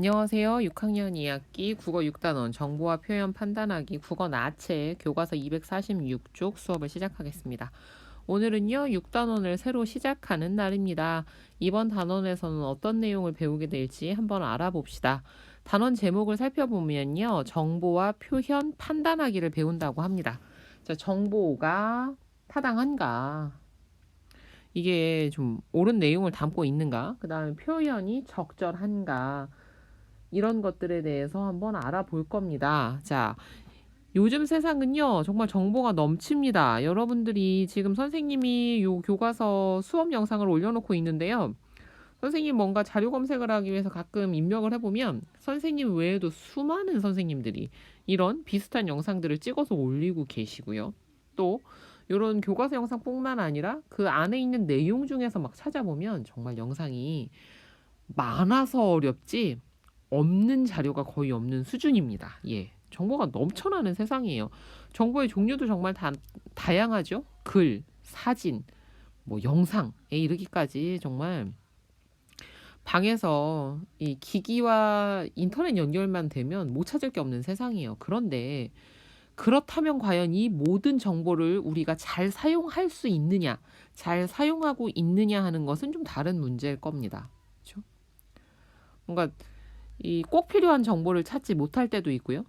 안녕하세요. 6학년 2학기 국어 6단원 정보와 표현 판단하기 국어 나체 교과서 246쪽 수업을 시작하겠습니다. 오늘은요, 6단원을 새로 시작하는 날입니다. 이번 단원에서는 어떤 내용을 배우게 될지 한번 알아봅시다. 단원 제목을 살펴보면요, 정보와 표현 판단하기를 배운다고 합니다. 자, 정보가 타당한가? 이게 좀 옳은 내용을 담고 있는가? 그 다음에 표현이 적절한가? 이런 것들에 대해서 한번 알아볼 겁니다. 자, 요즘 세상은요, 정말 정보가 넘칩니다. 여러분들이 지금 선생님이 요 교과서 수업 영상을 올려놓고 있는데요. 선생님 뭔가 자료 검색을 하기 위해서 가끔 입력을 해보면 선생님 외에도 수많은 선생님들이 이런 비슷한 영상들을 찍어서 올리고 계시고요. 또 이런 교과서 영상뿐만 아니라 그 안에 있는 내용 중에서 막 찾아보면 정말 영상이 많아서 어렵지 없는 자료가 거의 없는 수준입니다. 예. 정보가 넘쳐나는 세상이에요. 정보의 종류도 정말 다, 다양하죠. 글, 사진, 뭐 영상에 이르기까지 정말 방에서 이 기기와 인터넷 연결만 되면 못 찾을 게 없는 세상이에요. 그런데 그렇다면 과연 이 모든 정보를 우리가 잘 사용할 수 있느냐, 잘 사용하고 있느냐 하는 것은 좀 다른 문제일 겁니다. 그렇죠? 뭔가 이 꼭 필요한 정보를 찾지 못할 때도 있고요.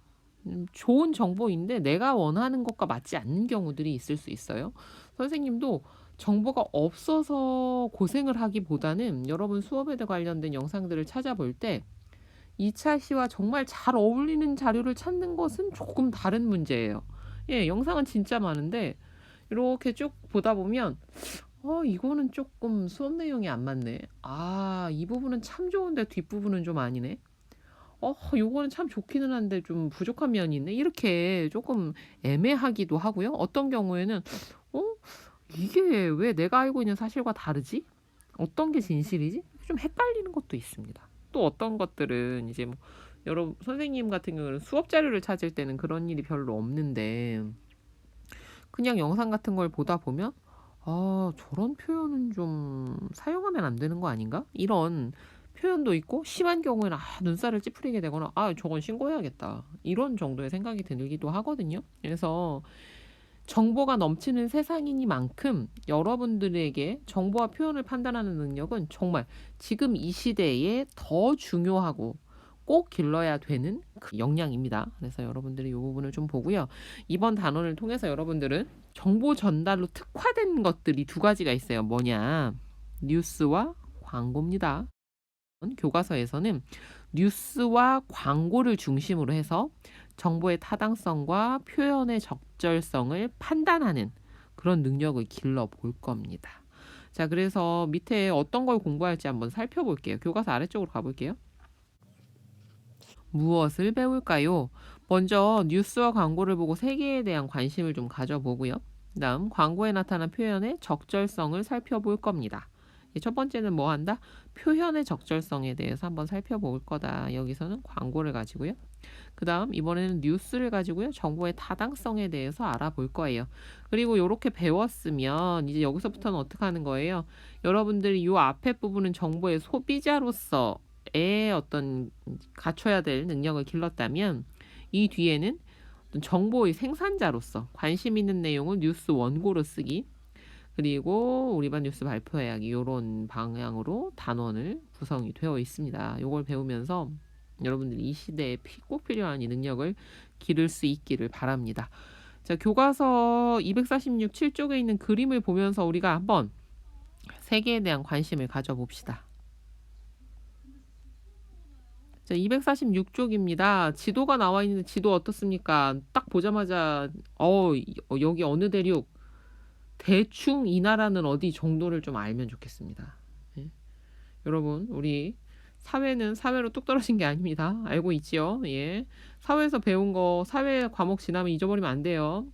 음, 좋은 정보인데 내가 원하는 것과 맞지 않는 경우들이 있을 수 있어요. 선생님도 정보가 없어서 고생을 하기보다는 여러분 수업에 관련된 영상들을 찾아볼 때 2차 시와 정말 잘 어울리는 자료를 찾는 것은 조금 다른 문제예요. 예, 영상은 진짜 많은데 이렇게 쭉 보다 보면 어, 이거는 조금 수업 내용이 안 맞네. 아, 이 부분은 참 좋은데 뒷부분은 좀 아니네. 어, 요거는 참 좋기는 한데 좀 부족한 면이 있네. 이렇게 조금 애매하기도 하고요. 어떤 경우에는 어, 이게 왜 내가 알고 있는 사실과 다르지? 어떤 게 진실이지? 좀 헷갈리는 것도 있습니다. 또 어떤 것들은 이제 뭐 여러분 선생님 같은 경우는 수업 자료를 찾을 때는 그런 일이 별로 없는데 그냥 영상 같은 걸 보다 보면 아 저런 표현은 좀 사용하면 안 되는 거 아닌가? 이런 표현도 있고 심한 경우에는 아, 눈살을 찌푸리게 되거나 아 저건 신고해야겠다 이런 정도의 생각이 들기도 하거든요. 그래서 정보가 넘치는 세상이니만큼 여러분들에게 정보와 표현을 판단하는 능력은 정말 지금 이 시대에 더 중요하고 꼭 길러야 되는 그 역량입니다. 그래서 여러분들이 이 부분을 좀 보고요. 이번 단원을 통해서 여러분들은 정보 전달로 특화된 것들이 두 가지가 있어요. 뭐냐? 뉴스와 광고입니다. 교과서에서는 뉴스와 광고를 중심으로 해서 정보의 타당성과 표현의 적절성을 판단하는 그런 능력을 길러 볼 겁니다. 자, 그래서 밑에 어떤 걸 공부할지 한번 살펴볼게요. 교과서 아래쪽으로 가볼게요. 무엇을 배울까요? 먼저 뉴스와 광고를 보고 세계에 대한 관심을 좀 가져보고요. 다음 광고에 나타난 표현의 적절성을 살펴볼 겁니다. 첫 번째는 뭐 한다? 표현의 적절성에 대해서 한번 살펴볼 거다. 여기서는 광고를 가지고요. 그 다음 이번에는 뉴스를 가지고요. 정보의 타당성에 대해서 알아볼 거예요. 그리고 이렇게 배웠으면 이제 여기서부터는 어떻게 하는 거예요? 여러분들이 이 앞에 부분은 정보의 소비자로서의 어떤 갖춰야 될 능력을 길렀다면 이 뒤에는 정보의 생산자로서 관심 있는 내용을 뉴스 원고로 쓰기 그리고 우리 반 뉴스 발표하기 이런 방향으로 단원을 구성이 되어 있습니다. 이걸 배우면서 여러분들이 이 시대에 꼭 필요한 이 능력을 기를 수 있기를 바랍니다. 자, 교과서 246 7쪽에 있는 그림을 보면서 우리가 한번 세계에 대한 관심을 가져봅시다. 자, 246쪽입니다. 지도가 나와 있는데 지도 어떻습니까? 딱 보자마자 어, 여기 어느 대륙 대충 이 나라는 어디 정도를 좀 알면 좋겠습니다. 예. 여러분, 우리 사회는 사회로 뚝 떨어진 게 아닙니다. 알고 있지요? 예. 사회에서 배운 거 사회 과목 지나면 잊어버리면 안 돼요.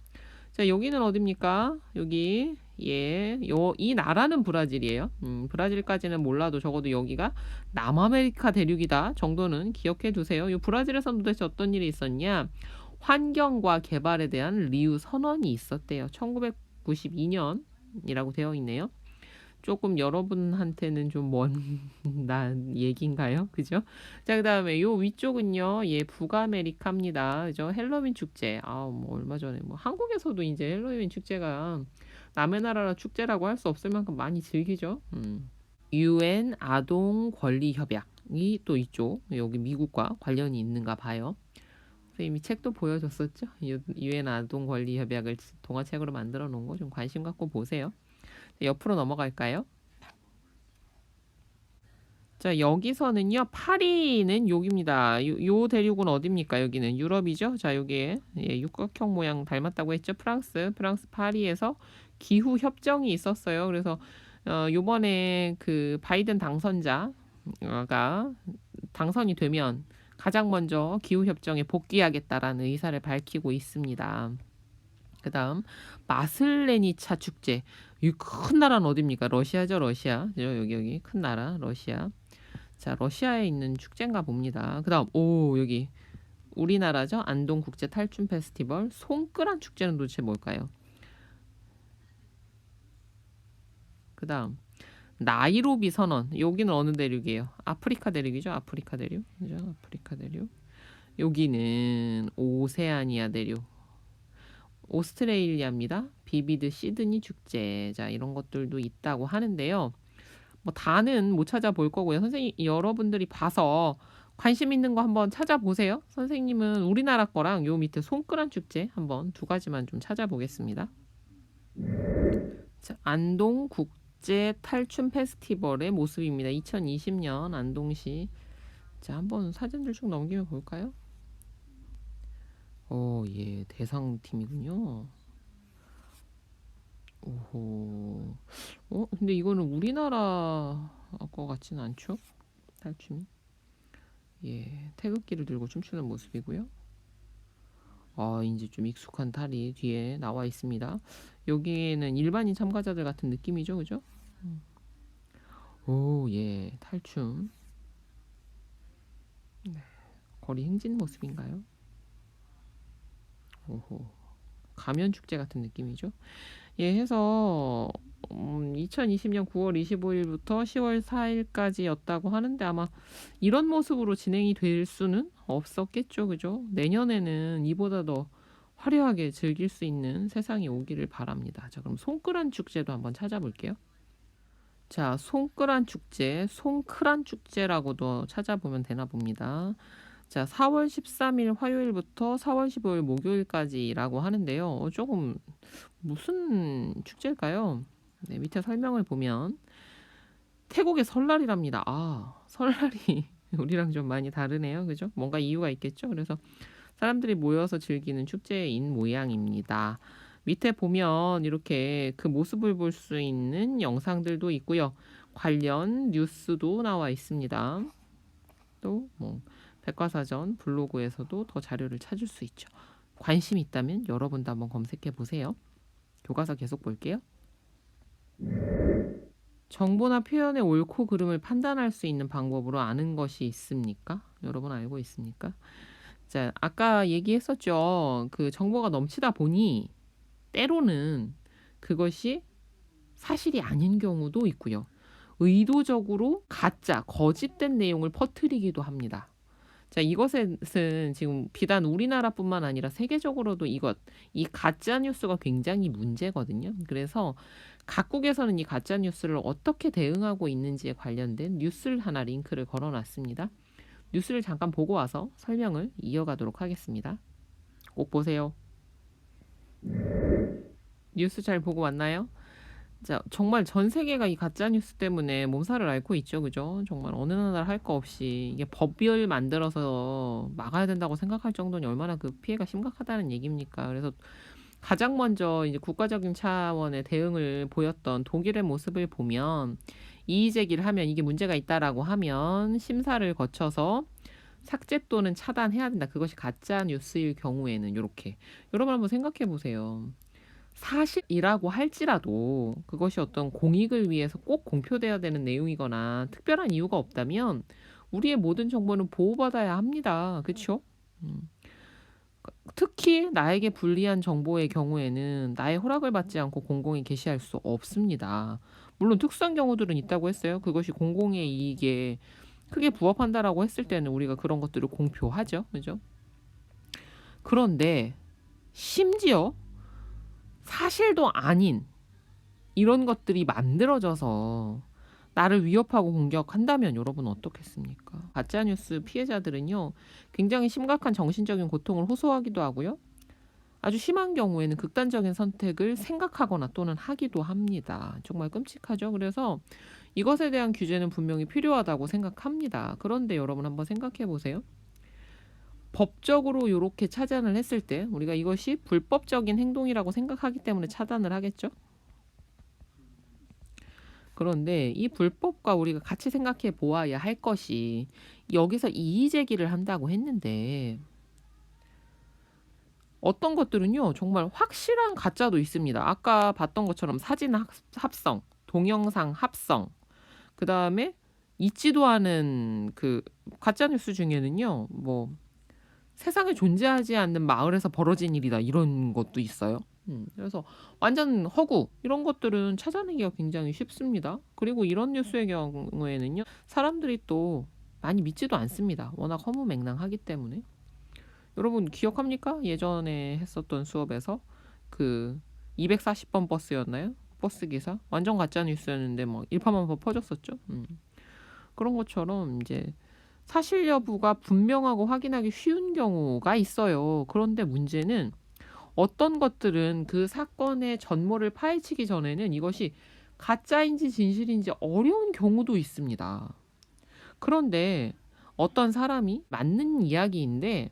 자, 여기는 어딥니까? 여기 예, 요, 이 나라는 브라질이에요. 음, 브라질까지는 몰라도 적어도 여기가 남아메리카 대륙이다 정도는 기억해 두세요. 이 브라질에서는 도대체 어떤 일이 있었냐? 환경과 개발에 대한 리우 선언이 있었대요. 1900 1992년이라고 되어 있네요. 조금 여러분한테는 좀 먼 난 얘기인가요? 그죠? 자, 그 다음에 요 위쪽은요. 예, 북아메리카입니다. 그죠? 헬로윈 축제. 아, 뭐 얼마 전에 뭐 한국에서도 이제 헬로윈 축제가 남의 나라 축제라고 할 수 없을 만큼 많이 즐기죠. 음. UN 아동 권리 협약이 또 있죠. 여기 미국과 관련이 있는가 봐요. 선생님이 책도 보여줬었죠. UN 아동 권리 협약을 동화책으로 만들어 놓은 거 좀 관심 갖고 보세요. 옆으로 넘어갈까요? 자, 여기서는요, 파리는 여기입니다. 요, 요 대륙은 어딥니까? 여기는 유럽이죠? 자, 여기에 예, 육각형 모양 닮았다고 했죠? 프랑스, 프랑스 파리에서 기후 협정이 있었어요. 그래서 어, 요번에 그 바이든 당선자가 당선이 되면 가장 먼저 기후 협정에 복귀하겠다라는 의사를 밝히고 있습니다. 그 다음 마슬레니차 축제. 이 큰 나라는 어디입니까? 러시아죠, 러시아. 여기 여기 큰 나라 러시아. 자, 러시아에 있는 축제인가 봅니다. 그 다음 오 여기 우리나라죠. 안동 국제 탈춤 페스티벌. 손끄란 축제는 도대체 뭘까요? 그 다음 나이로비 선언. 여기는 어느 대륙이에요? 아프리카 대륙이죠. 아프리카 대륙. 그죠? 아프리카 대륙. 여기는 오세아니아 대륙. 오스트레일리아입니다. 비비드 시드니 축제. 자, 이런 것들도 있다고 하는데요. 뭐 다는 못 찾아볼 거고요. 선생님 여러분들이 봐서 관심 있는 거 한번 찾아보세요. 선생님은 우리나라 거랑 요 밑에 손끄란 축제 한번 두 가지만 좀 찾아보겠습니다. 자, 안동 국 제 탈춤 페스티벌의 모습입니다. 2020년 안동시. 자, 한번 사진들 쭉 넘기면 볼까요? 어, 예, 대상팀이군요. 오호. 어, 근데 이거는 우리나라 거 같진 않죠? 탈춤이. 예, 태극기를 들고 춤추는 모습이고요. 아, 이제 좀 익숙한 탈이 뒤에 나와 있습니다. 여기에는 일반인 참가자들 같은 느낌이죠, 그죠? 음. 오, 예, 탈춤. 네, 거리 행진 모습인가요? 오호. 가면 축제 같은 느낌이죠. 예, 해서 음, 2020년 9월 25일부터 10월 4일까지였다고 하는데 아마 이런 모습으로 진행이 될 수는 없었겠죠. 그죠? 내년에는 이보다 더 화려하게 즐길 수 있는 세상이 오기를 바랍니다. 자, 그럼 손끄란 축제도 한번 찾아볼게요. 자, 손끄란 축제, 손크란 축제라고도 찾아보면 되나 봅니다. 자, 4월 13일 화요일부터 4월 15일 목요일까지라고 하는데요. 어, 조금 무슨 축제일까요? 네, 밑에 설명을 보면 태국의 설날이랍니다. 아, 설날이 우리랑 좀 많이 다르네요. 그죠? 뭔가 이유가 있겠죠? 그래서 사람들이 모여서 즐기는 축제인 모양입니다. 밑에 보면 이렇게 그 모습을 볼 수 있는 영상들도 있고요. 관련 뉴스도 나와 있습니다. 또 뭐 백과사전 블로그에서도 더 자료를 찾을 수 있죠. 관심 있다면 여러분도 한번 검색해 보세요. 교과서 계속 볼게요. 정보나 표현의 옳고 그름을 판단할 수 있는 방법으로 아는 것이 있습니까? 여러분 알고 있습니까? 자, 아까 얘기했었죠. 그 정보가 넘치다 보니 때로는 그것이 사실이 아닌 경우도 있고요. 의도적으로 가짜, 거짓된 내용을 퍼뜨리기도 합니다. 자, 이것은 지금 비단 우리나라뿐만 아니라 세계적으로도 이것, 이 가짜 뉴스가 굉장히 문제거든요. 그래서 각국에서는 이 가짜 뉴스를 어떻게 대응하고 있는지에 관련된 뉴스를 하나 링크를 걸어 놨습니다. 뉴스를 잠깐 보고 와서 설명을 이어가도록 하겠습니다. 꼭 보세요. 뉴스 잘 보고 왔나요? 자, 정말 전 세계가 이 가짜 뉴스 때문에 몸살을 앓고 있죠. 그죠? 정말 어느 나라 할 거 없이 이게 법을 만들어서 막아야 된다고 생각할 정도니 얼마나 그 피해가 심각하다는 얘기입니까? 그래서 가장 먼저 이제 국가적인 차원의 대응을 보였던 독일의 모습을 보면 이의 제기를 하면 이게 문제가 있다라고 하면 심사를 거쳐서 삭제 또는 차단해야 된다. 그것이 가짜 뉴스일 경우에는 이렇게 여러분 한번 생각해 보세요. 사실이라고 할지라도 그것이 어떤 공익을 위해서 꼭 공표돼야 되는 내용이거나 특별한 이유가 없다면 우리의 모든 정보는 보호받아야 합니다. 그렇죠? 음. 특히 나에게 불리한 정보의 경우에는 나의 허락을 받지 않고 공공에 게시할 수 없습니다. 물론 특수한 경우들은 있다고 했어요. 그것이 공공의 이익에 크게 부합한다라고 했을 때는 우리가 그런 것들을 공표하죠. 그죠? 그런데 심지어 사실도 아닌 이런 것들이 만들어져서 나를 위협하고 공격한다면 여러분 어떻겠습니까? 가짜뉴스 피해자들은요, 굉장히 심각한 정신적인 고통을 호소하기도 하고요. 아주 심한 경우에는 극단적인 선택을 생각하거나 또는 하기도 합니다. 정말 끔찍하죠. 그래서 이것에 대한 규제는 분명히 필요하다고 생각합니다. 그런데 여러분 한번 생각해 보세요. 법적으로 이렇게 차단을 했을 때 우리가 이것이 불법적인 행동이라고 생각하기 때문에 차단을 하겠죠. 그런데 이 불법과 우리가 같이 생각해 보아야 할 것이 여기서 이의 제기를 한다고 했는데 어떤 것들은요 정말 확실한 가짜도 있습니다. 아까 봤던 것처럼 사진 합- 합성, 동영상 합성, 그 다음에 있지도 않은 그 가짜 뉴스 중에는요 뭐 세상에 존재하지 않는 마을에서 벌어진 일이다 이런 것도 있어요. 음, 그래서 완전 허구 이런 것들은 찾아내기가 굉장히 쉽습니다. 그리고 이런 뉴스의 경우에는요 사람들이 또 많이 믿지도 않습니다. 워낙 허무맹랑하기 때문에. 여러분 기억합니까? 예전에 했었던 수업에서 그 240번 버스였나요? 버스 기사 완전 가짜 뉴스였는데 뭐 일파만파 퍼졌었죠. 음. 그런 것처럼 이제 사실 여부가 분명하고 확인하기 쉬운 경우가 있어요. 그런데 문제는 어떤 것들은 그 사건의 전모를 파헤치기 전에는 이것이 가짜인지 진실인지 어려운 경우도 있습니다. 그런데 어떤 사람이 맞는 이야기인데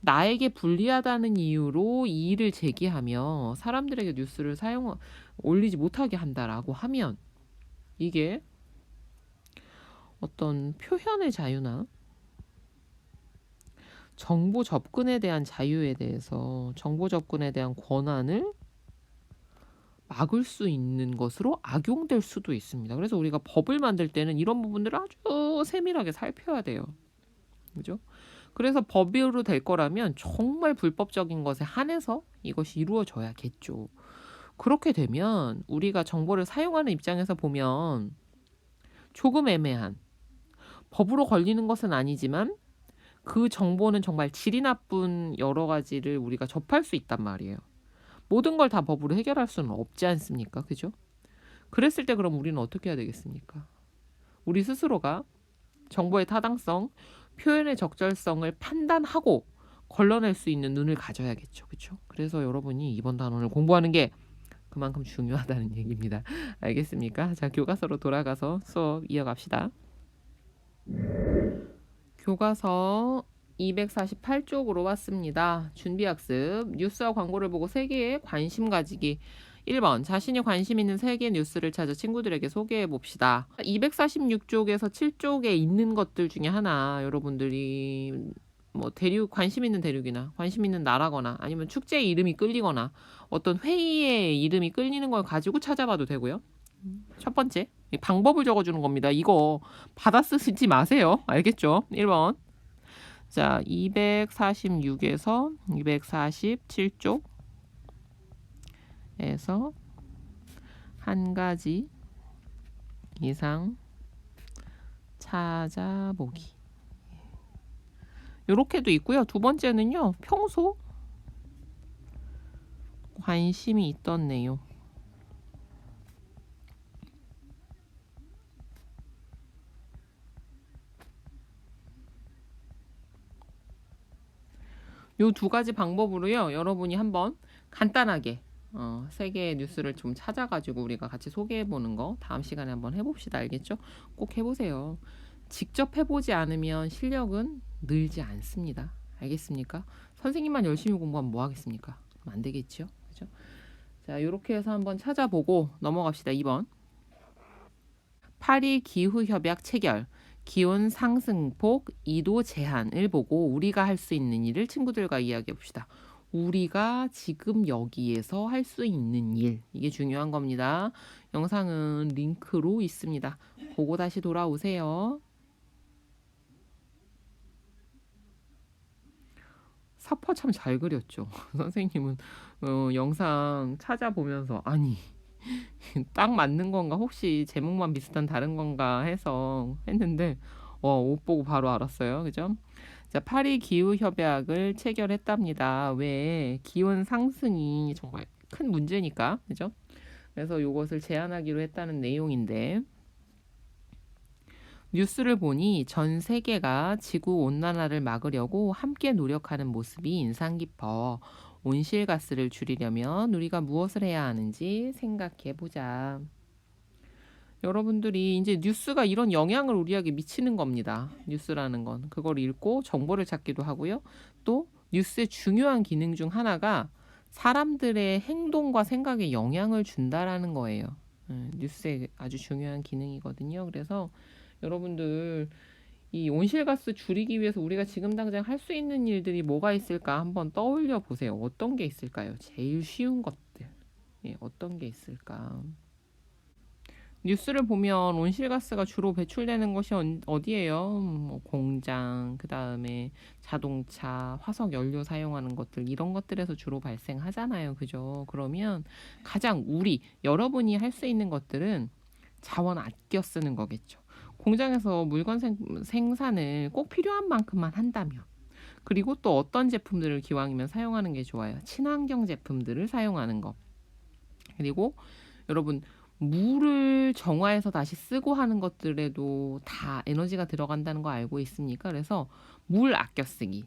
나에게 불리하다는 이유로 이의를 제기하며 사람들에게 뉴스를 사용 올리지 못하게 한다라고 하면 이게 어떤 표현의 자유나 정보 접근에 대한 자유에 대해서 정보 접근에 대한 권한을 막을 수 있는 것으로 악용될 수도 있습니다. 그래서 우리가 법을 만들 때는 이런 부분들을 아주 세밀하게 살펴야 돼요. 그죠? 그래서 법으로 될 거라면 정말 불법적인 것에 한해서 이것이 이루어져야겠죠. 그렇게 되면 우리가 정보를 사용하는 입장에서 보면 조금 애매한 법으로 걸리는 것은 아니지만 그 정보는 정말 질이 나쁜 여러 가지를 우리가 접할 수 있단 말이에요. 모든 걸 다 법으로 해결할 수는 없지 않습니까? 그죠? 그랬을 때 그럼 우리는 어떻게 해야 되겠습니까? 우리 스스로가 정보의 타당성, 표현의 적절성을 판단하고 걸러낼 수 있는 눈을 가져야겠죠. 그렇죠? 그래서 여러분이 이번 단원을 공부하는 게 그만큼 중요하다는 얘기입니다. 알겠습니까? 자, 교과서로 돌아가서 수업 이어갑시다. 교과서 248쪽으로 왔습니다. 준비학습. 뉴스와 광고를 보고 세계에 관심 가지기. 1번 자신이 관심 있는 세계 뉴스를 찾아 친구들에게 소개해 봅시다. 246쪽에서 7쪽에 있는 것들 중에 하나 여러분들이 뭐 대륙 관심 있는 대륙이나 관심 있는 나라거나 아니면 축제 이름이 끌리거나 어떤 회의의 이름이 끌리는 걸 가지고 찾아봐도 되고요. 첫 번째 방법을 적어주는 겁니다. 이거 받아 쓰지 마세요. 알겠죠? 1번 자 246에서 247쪽 에서 한 가지 이상 찾아보기. 요렇게도 있고요. 두 번째는요. 평소 관심이 있던 내용. 요 두 가지 방법으로요. 여러분이 한번 간단하게 어, 세계의 뉴스를 좀 찾아가지고 우리가 같이 소개해보는 거 다음 시간에 한번 해봅시다. 알겠죠? 꼭 해보세요. 직접 해보지 않으면 실력은 늘지 않습니다. 알겠습니까? 선생님만 열심히 공부하면 뭐 하겠습니까? 안 되겠죠? 그죠? 자, 이렇게 해서 한번 찾아보고 넘어갑시다. 2번. 파리 기후 협약 체결. 기온 상승폭 2도 제한을 보고 우리가 할 수 있는 일을 친구들과 이야기해 봅시다. 우리가 지금 여기에서 할 수 있는 일 이게 중요한 겁니다. 영상은 링크로 있습니다. 보고 다시 돌아오세요. 사퍼 참잘 그렸죠. 선생님은 어, 영상 찾아보면서 아니 딱 맞는 건가 혹시 제목만 비슷한 다른 건가 해서 했는데 어, 옷 보고 바로 알았어요. 그죠? 자, 파리 기후 협약을 체결했답니다. 왜 기온 상승이 정말 큰 문제니까. 그죠? 그래서 이것을 제한하기로 했다는 내용인데 뉴스를 보니 전 세계가 지구 온난화를 막으려고 함께 노력하는 모습이 인상 깊어 온실가스를 줄이려면 우리가 무엇을 해야 하는지 생각해 보자. 여러분들이 이제 뉴스가 이런 영향을 우리에게 미치는 겁니다. 뉴스라는 건 그걸 읽고 정보를 찾기도 하고요. 또 뉴스의 중요한 기능 중 하나가 사람들의 행동과 생각에 영향을 준다라는 거예요. 음, 뉴스의 아주 중요한 기능이거든요. 그래서 여러분들 이 온실가스 줄이기 위해서 우리가 지금 당장 할 수 있는 일들이 뭐가 있을까 한번 떠올려 보세요. 어떤 게 있을까요? 제일 쉬운 것들. 예, 어떤 게 있을까? 뉴스를 보면 온실가스가 주로 배출되는 것이 언- 어디예요? 뭐 공장, 그 다음에 자동차, 화석 연료 사용하는 것들 이런 것들에서 주로 발생하잖아요. 그죠? 그러면 가장 우리 여러분이 할 수 있는 것들은 자원 아껴 쓰는 거겠죠. 공장에서 물건 생, 생산을 꼭 필요한 만큼만 한다면 그리고 또 어떤 제품들을 기왕이면 사용하는 게 좋아요. 친환경 제품들을 사용하는 거. 그리고 여러분 물을 정화해서 다시 쓰고 하는 것들에도 다 에너지가 들어간다는 거 알고 있습니까? 그래서 물 아껴 쓰기.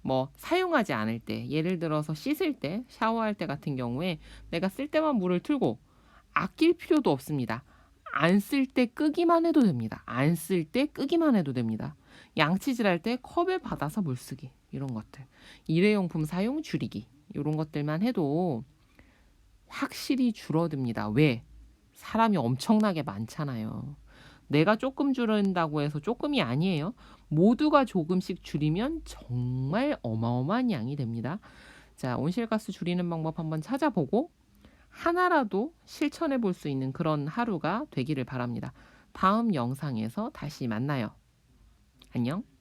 뭐 사용하지 않을 때 예를 들어서 씻을 때 샤워할 때 같은 경우에 내가 쓸 때만 물을 틀고 아낄 필요도 없습니다. 안 쓸 때 끄기만 해도 됩니다. 안 쓸 때 끄기만 해도 됩니다. 양치질 할 때 컵에 받아서 물 쓰기 이런 것들 일회용품 사용 줄이기 이런 것들만 해도 확실히 줄어듭니다. 왜? 사람이 엄청나게 많잖아요. 내가 조금 줄인다고 해서 조금이 아니에요. 모두가 조금씩 줄이면 정말 어마어마한 양이 됩니다. 자, 온실가스 줄이는 방법 한번 찾아보고 하나라도 실천해 볼 수 있는 그런 하루가 되기를 바랍니다. 다음 영상에서 다시 만나요. 안녕.